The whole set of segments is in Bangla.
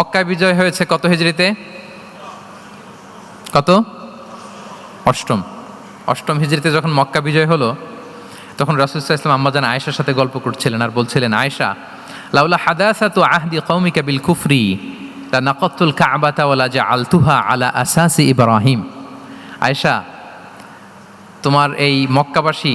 মক্কা বিজয় হয়েছে কত হিজড়িতে? কত? অষ্টম। অষ্টম হিজড়িতে যখন মক্কা বিজয় হলো, তখন রাসুলসাহ ইসলাম আম্মাজান আয়েশার সাথে গল্প করছিলেন আর বলছিলেন, আয়েশা, লাউলা হাদাসা তো আহদি কৌমিকা বিল কুফরি তা নাকতুল কাবাতা ওয়ালা জা আলতুহা আলা আসাসি ইব্রাহিম। আয়েশা, তোমার এই মক্কাবাসী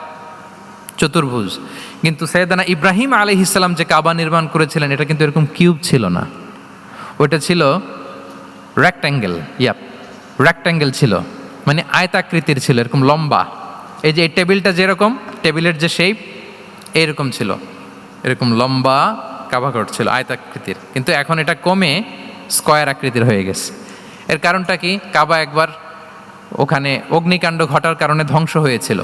চতুর্ভুজ। কিন্তু সৈয়দানা ইব্রাহিম আলী ইসলাম যে কাবা নির্মাণ করেছিলেন, এটা কিন্তু এরকম কিউব ছিল না। ওটা ছিল রেক্ট্যাঙ্গেল ইয়াপ রেক্ট্যাঙ্গেল ছিল। মানে আয়তাকৃতির ছিল, এরকম লম্বা। এই যে এই টেবিলটা যেরকম, টেবিলের যে শেপ এরকম ছিল। এরকম লম্বা কাভাঘর ছিল, আয়তাকৃতির। কিন্তু এখন এটা কমে স্কয়ার আকৃতির হয়ে গেছে। এর কারণটা কি? কাবা একবার ওখানে অগ্নিকাণ্ড ঘটার কারণে ধ্বংস হয়েছিল।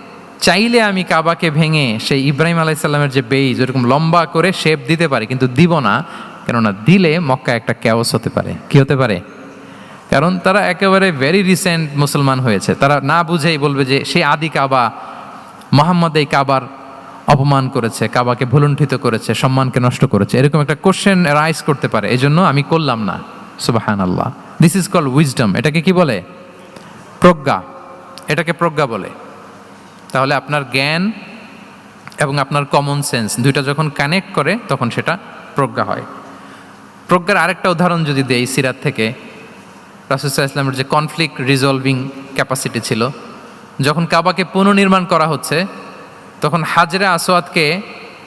চাইলে আমি কাবাকে ভেঙে সেই ইব্রাহিম আলাইসাল্লামের যে বেইজ, ওরকম লম্বা করে শেপ দিতে পারি, কিন্তু দিব না, কেননা দিলে মক্কা একটা ক্যাওস হতে পারে। কি হতে পারে? কারণ তারা একেবারে ভেরি রিসেন্ট মুসলমান হয়েছে। তারা না বুঝেই বলবে যে সেই আদি কাবা, মোহাম্মদ এই কাবার অপমান করেছে, কাবাকে ভুলুণ্ঠিত করেছে, সম্মানকে নষ্ট করেছে। এরকম একটা কোশ্চেন রাইজ করতে পারে এই জন্য আমি করলাম না। সুবাহান আল্লাহ দিস ইজ কল উইজডম এটাকে কি বলে? প্রজ্ঞা। এটাকে প্রজ্ঞা বলে। তাহলে আপনার জ্ঞান এবং আপনার কমন সেন্স দুইটা যখন কানেক্ট করে, তখন সেটা প্রজ্ঞা হয়। প্রজ্ঞার আরেকটা উদাহরণ যদি দেই সিরাত থেকে রাসুসাহ ইসলামের যে কনফ্লিক্ট রিজলভিং ক্যাপাসিটি ছিল, যখন কাবাকে পুনর্নির্মাণ করা হচ্ছে, তখন হাজরা আসোয়াদকে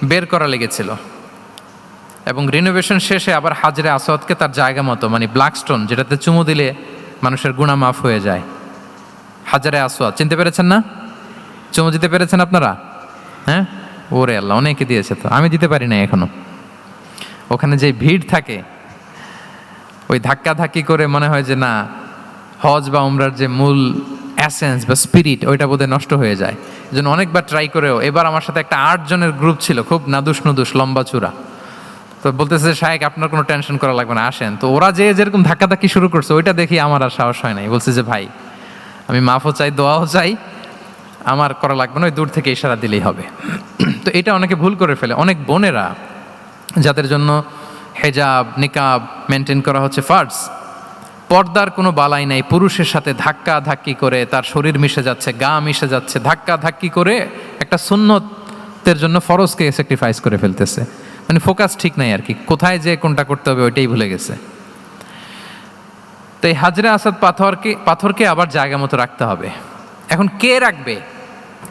বের করা লেগেছিল। এবং রিনোভেশন শেষে আবার হাজরে আসোয়াদকে তার জায়গা মতো মানে ব্ল্যাক স্টোন যেটাতে চুমু দিলে মানুষের গুণা মাফ হয়ে যায়। হাজারে আসোয়াদ চিনতে পেরেছেন না? চুমু দিতে পেরেছেন আপনারা? হ্যাঁ? ওরে আল্লাহ, অনেকে দিয়েছে তো। আমি দিতে পারি না এখনও। ওখানে যে ভিড় থাকে, ওই ধাক্কা ধাক্কি করে মনে হয় যে না, হজ বা উমরার যে মূল অ্যাসেন্স বা স্পিরিট ওইটা বোধহয় নষ্ট হয়ে যায়। জন্য অনেকবার ট্রাই করেও, এবার আমার সাথে একটা আট জনের গ্রুপ ছিল, খুব নাদুস নুদুস, লম্বা চূড়া। তো বলতেছে শাহেক আপনার কোনো টেনশন করা লাগবে না, আসেন। তো ওরা যে যেরকম ধাক্কা ধাক্কি শুরু করছে, ওইটা দেখি আমার আর সাহস হয় নাই। বলছে যে, ভাই, আমি মাফও চাই, দোয়াও চাই। আমার করা লাগবে না, ওই দূর থেকে ইশারা দিলেই হবে। তো এটা অনেকে ভুল করে ফেলে। অনেক বোনেরা যাদের জন্য হেজাব, নিকাব মেনটেন করা হচ্ছে ফার্স পর্দার কোনো বালাই নাই, পুরুষের সাথে ধাক্কা ধাক্কি করে তার শরীর মিশে যাচ্ছে, গা মিশে যাচ্ছে ধাক্কা ধাক্কি করে একটা সুন্নতের জন্য ফরজকে স্যাক্রিফাইস করে ফেলতেছে। মানে ফোকাস ঠিক নাই আর কি, কোথায় যে কোনটা করতে হবে ওইটাই ভুলে গেছে। তো এই হাজরে আসাদ পাথরকে পাথরকে আবার জায়গা মতো রাখতে হবে। এখন কে রাখবে?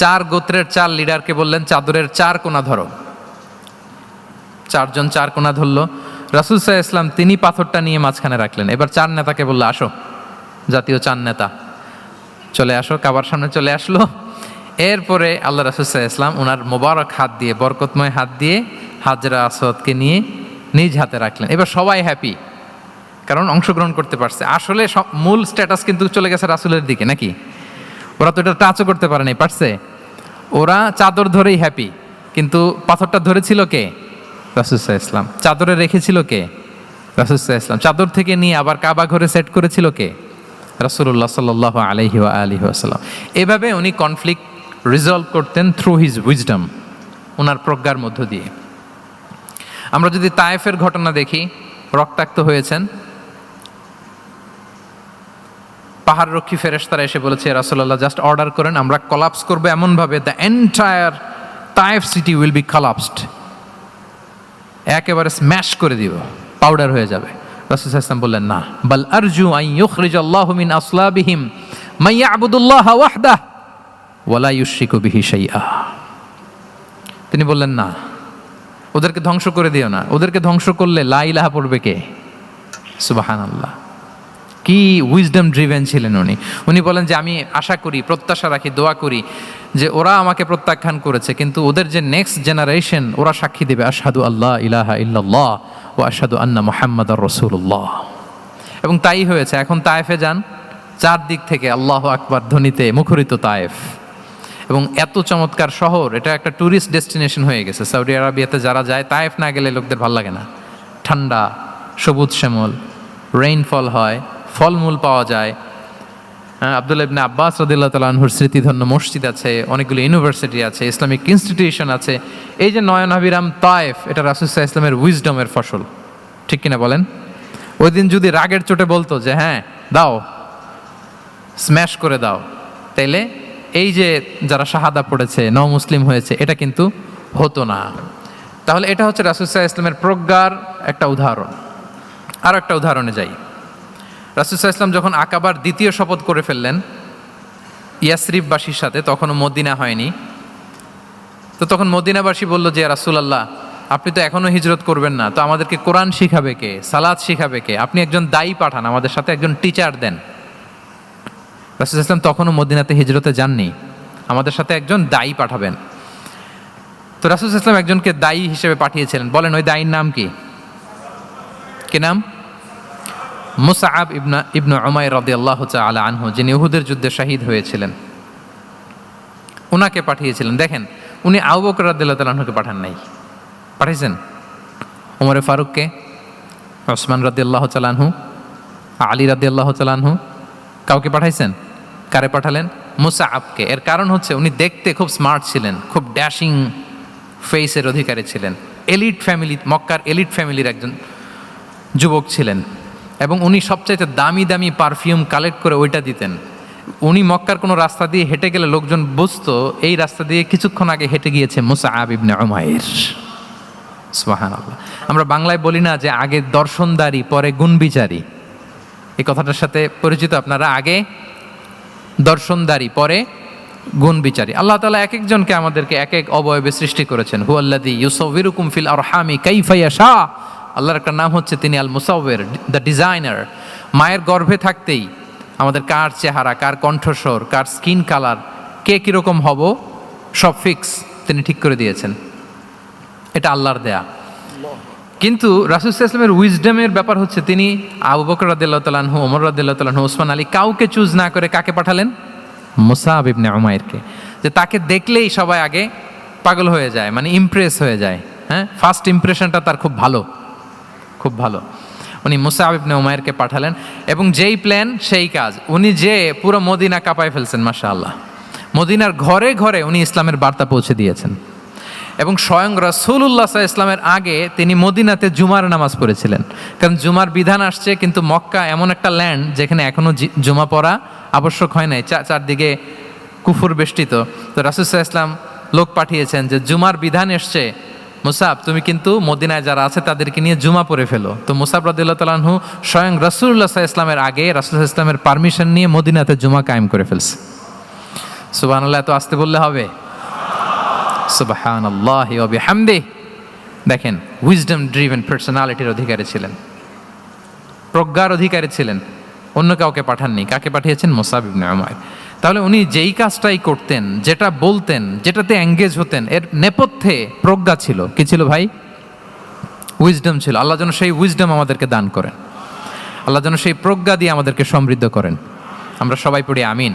চার গোত্রের চার লিডারকে বললেন, চাদরের চার কোনা ধরো। চারজন চার কোনা ধরলো। রাসুল সাহা ইসলাম তিনি পাথরটা নিয়ে মাঝখানে রাখলেন। এবার চার নেতাকে বলল, আসো, জাতীয় চার নেতা। চলে আসো, কাবার সামনে চলে আসলো। এরপরে আল্লাহ রাসুল সাহা ইসলাম ওনার মোবারক হাত দিয়ে, বরকতময় হাত দিয়ে হাজরা আসাদকে নিয়ে নিজ হাতে রাখলেন। এবার সবাই হ্যাপি কারণ অংশগ্রহণ করতে পারছে। আসলে সব মূল স্ট্যাটাস কিন্তু চলে গেছে রাসুলের দিকে, নাকি? ওরা তো এটা টাচও করতে পারেনি পারছে? ওরা চাদর ধরেই হ্যাপি কিন্তু পাথরটা ধরেছিল কে? রাসুসাহ ইসলাম চাদরে রেখেছিল কে? রাসুসাহ ইসলাম চাদর থেকে নিয়ে আবার কাবা ঘরে সেট করেছিল কে? রাসুল্লাহ সাল আলহি আলহি আসাল্লাম এভাবে উনি কনফ্লিক্ট রিজলভ করতেন থ্রু হিজ উইজডম ওনার প্রজ্ঞার মধ্য দিয়ে। আমরা যদি তায়েফের ঘটনা দেখি, রক্তাক্ত হয়েছেন পাহাড় রক্ষী ফেরেশতারা এসে বলেছে রাসুল্লাহ জাস্ট অর্ডার করেন, আমরা কলাপস করব এমনভাবে the entire Taif city will be collapsed একেবারে স্ম্যাশ করে দিব পাউডার হয়ে যাবে। রাসুল বললেন, না, বাল আরজু আই ইউখরিজ আল্লাহ মিন আসলাবিহিম মাইয়া আবুদুল্লাহ ওয়াহদাহ ওয়ালা ইউশরিকু বিহি শাইআ. তিনি বললেন, না, ওদেরকে ধ্বংস করে দিও না, ওদেরকে ধ্বংস করলে লা ইলাহা পড়বে কে? সুবাহানাল্লাহ। কি উইজডম ড্রিভেন ছিলেন উনি? উনি বলেন যে, আমি আশা করি, প্রত্যাশা রাখি, দোয়া করি যে ওরা আমাকে প্রত্যাখ্যান করেছে, কিন্তু ওদের যে নেক্সট জেনারেশন ওরা সাক্ষী দেবে, আশহাদু আল্লাহ ইলাহা ইল্লাল্লাহ ও আশহাদু আন্না মোহাম্মদ রসুল্লাহ এবং তাই হয়েছে, এখন তায়েফে যান, চারদিক থেকে আল্লাহ আকবার ধ্বনিতে মুখরিত তায়েফ। এবং এত চমৎকার শহর, এটা একটা ট্যুরিস্ট ডেস্টিনেশন হয়ে গেছে। সৌদি আরবিয়াতে যারা যায়, তায়েফ না গেলে লোকদের ভালো লাগে না। ঠান্ডা, সবুজ শ্যামল রেইনফল হয় ফলমূল পাওয়া যায়। হ্যাঁ, আব্দুল ইবনে আব্বাস রদিল্লাহ তালাহুর স্মৃতিধন্য মসজিদ আছে অনেকগুলো ইউনিভার্সিটি আছে ইসলামিক ইনস্টিটিউশন আছে। এই যে নয়ন হাবিরাম তায়েফ এটা রাসুসাহ ইসলামের উইজডমের ফসল। ঠিক কিনা বলেন? ওই দিন যদি রাগের চোটে বলতো যে হ্যাঁ দাও স্ম্যাশ করে দাও। তাইলে এই যে যারা শাহাদা পড়েছে ন মুসলিম হয়েছে এটা কিন্তু হতো না। তাহলে এটা হচ্ছে রাসুসাহ ইসলামের প্রজ্ঞার একটা উদাহরণ। আর একটা উদাহরণে যাই। ইসলাম যখন আকাবার দ্বিতীয় শপথ করে ফেললেন, ইয়াসরিফবাসীর সাথে, তখনও মদিনা হয়নি। তো তখন মদিনাবাসী বলল যে রাসুলাল্লাহ, আপনি তো এখনও হিজরত করবেন না। তো আমাদেরকে কোরআন শিখাবে কে? সালাদ শিখাবে কে? আপনি একজন দায়ী পাঠান, আমাদের সাথে একজন টিচার দেন। রাসুল ইসলাম তখনও মদিনাতে হিজরতে যাননি। আমাদের সাথে একজন দায়ী পাঠাবেন। তো রাসুল ইসলাম একজনকে দায়ী হিসেবে পাঠিয়েছিলেন। বলেন, ওই দায়ীর নাম কি? কে নাম? মুসাআব ইবনা, ইবনু উমাই রদি আল্লাহ আলা আনহু, যিনি উহুদের যুদ্ধে শাহিদ হয়েছিলেন ওনাকে পাঠিয়েছিলেন। দেখেন, উনি আউ বকর রাদিল্লাহ তালাহকে পাঠান নাই। পাঠিয়েছেন? উমরে ফারুককে, ওসমান রাদি আল্লাহ চালানহু আলী রাদি আল্লাহ চালানহু কাউকে পাঠাইছেন? কারে পাঠালেন? মুসা আপকে এর কারণ হচ্ছে, উনি দেখতে খুব স্মার্ট ছিলেন, খুব ড্যাশিং ফেসের অধিকারী ছিলেন। এলিট ফ্যামিলি, মক্কার এলিট ফ্যামিলির একজন যুবক ছিলেন। এবং উনি সবচাইতে দামি দামি পারফিউম কালেক্ট করে ওইটা দিতেন। উনি মক্কার কোনো রাস্তা দিয়ে হেঁটে গেলে লোকজন বুঝতো, এই রাস্তা দিয়ে কিছুক্ষণ আগে হেঁটে গিয়েছে মুসা আবিবনে উমায়ের সোহান আল্লাহ আমরা বাংলায় বলি না যে আগে দর্শনদারি, পরে গুণবিচারী। এই কথাটার সাথে পরিচিত আপনারা, আগে দর্শনদারি, পরে গুণ বিচারী আল্লাহ তালা এক একজনকে আমাদেরকে এক এক অবয়বে সৃষ্টি করেছেন। হুয়াল্লাদি ইউসফিরুকুম ফিল আর হামি কাইফাইয়া শাহ আল্লাহর একটা নাম হচ্ছে তিনি আল মুসাউবের দ্য ডিজাইনার মায়ের গর্ভে থাকতেই আমাদের কার চেহারা, কার কণ্ঠস্বর, কার স্কিন কালার কে কীরকম হব, সব ফিক্স তিনি ঠিক করে দিয়েছেন। এটা আল্লাহর দেয়া। কিন্তু রাসুল ইসলামের উইজডমের ব্যাপার হচ্ছে তিনি আবু বকর রাদিল্লাহ তালাহু ওমর রাদিল্লাহ তালাহু ওসমান আলী কাউকে চুজ না করে কাকে পাঠালেন? মুসাহাব ইবনে উমায়েরকে যে তাকে দেখলেই সবাই আগে পাগল হয়ে যায় মানে ইমপ্রেস হয়ে যায় হ্যাঁ? ফার্স্ট ইমপ্রেশনটা তার খুব ভালো। খুব ভালো। উনি মুসাহাব ইবনে উমায়েরকে পাঠালেন এবং যেই প্ল্যান সেই কাজ। উনি যে পুরো মদিনা কাঁপায় ফেলছেন মাসা আল্লাহ মদিনার ঘরে ঘরে উনি ইসলামের বার্তা পৌঁছে দিয়েছেন। এবং স্বয়ং রসুল্লাহ ইসলামের আগে তিনি মদিনাতে জুমার নামাজ পড়েছিলেন। কারণ জুমার বিধান আসছে, কিন্তু মক্কা এমন একটা ল্যান্ড যেখানে এখনও জুমা পড়া আবশ্যক হয় নাই চারদিকে কুফুর বেষ্টিত। তো রাসুসাহ ইসলাম লোক পাঠিয়েছেন যে জুমার বিধান এসছে মুসাব, তুমি কিন্তু মদিনায় যারা আছে তাদেরকে নিয়ে জুমা পড়ে ফেলো। তো মুসাব রাদিল্লাহ তালাহু স্বয়ং রসুল্লাহ ইসলামের আগে রাসুল্লাহ ইসলামের পারমিশন নিয়ে মদিনাতে জুমা কায়েম করে ফেলছে। সুবাহ এত আসতে বললে হবে? সুবাহান দেখেন উইজডম ড্রিভেন পার্সোনালিটির অধিকারী ছিলেন। প্রজ্ঞার অধিকারী ছিলেন। অন্য কাউকে পাঠাননি। কাকে পাঠিয়েছেন? মোসাব ইবনে তাহলে উনি যেই কাজটাই করতেন, যেটা বলতেন, যেটাতে এঙ্গেজ হতেন, এর নেপথ্যে প্রজ্ঞা ছিল। কি ছিল ভাই? উইজডম ছিল। আল্লাহ যেন সেই উইজডম আমাদেরকে দান করেন। আল্লাহ যেন সেই প্রজ্ঞা দিয়ে আমাদেরকে সমৃদ্ধ করেন। আমরা সবাই পড়ি আমিন।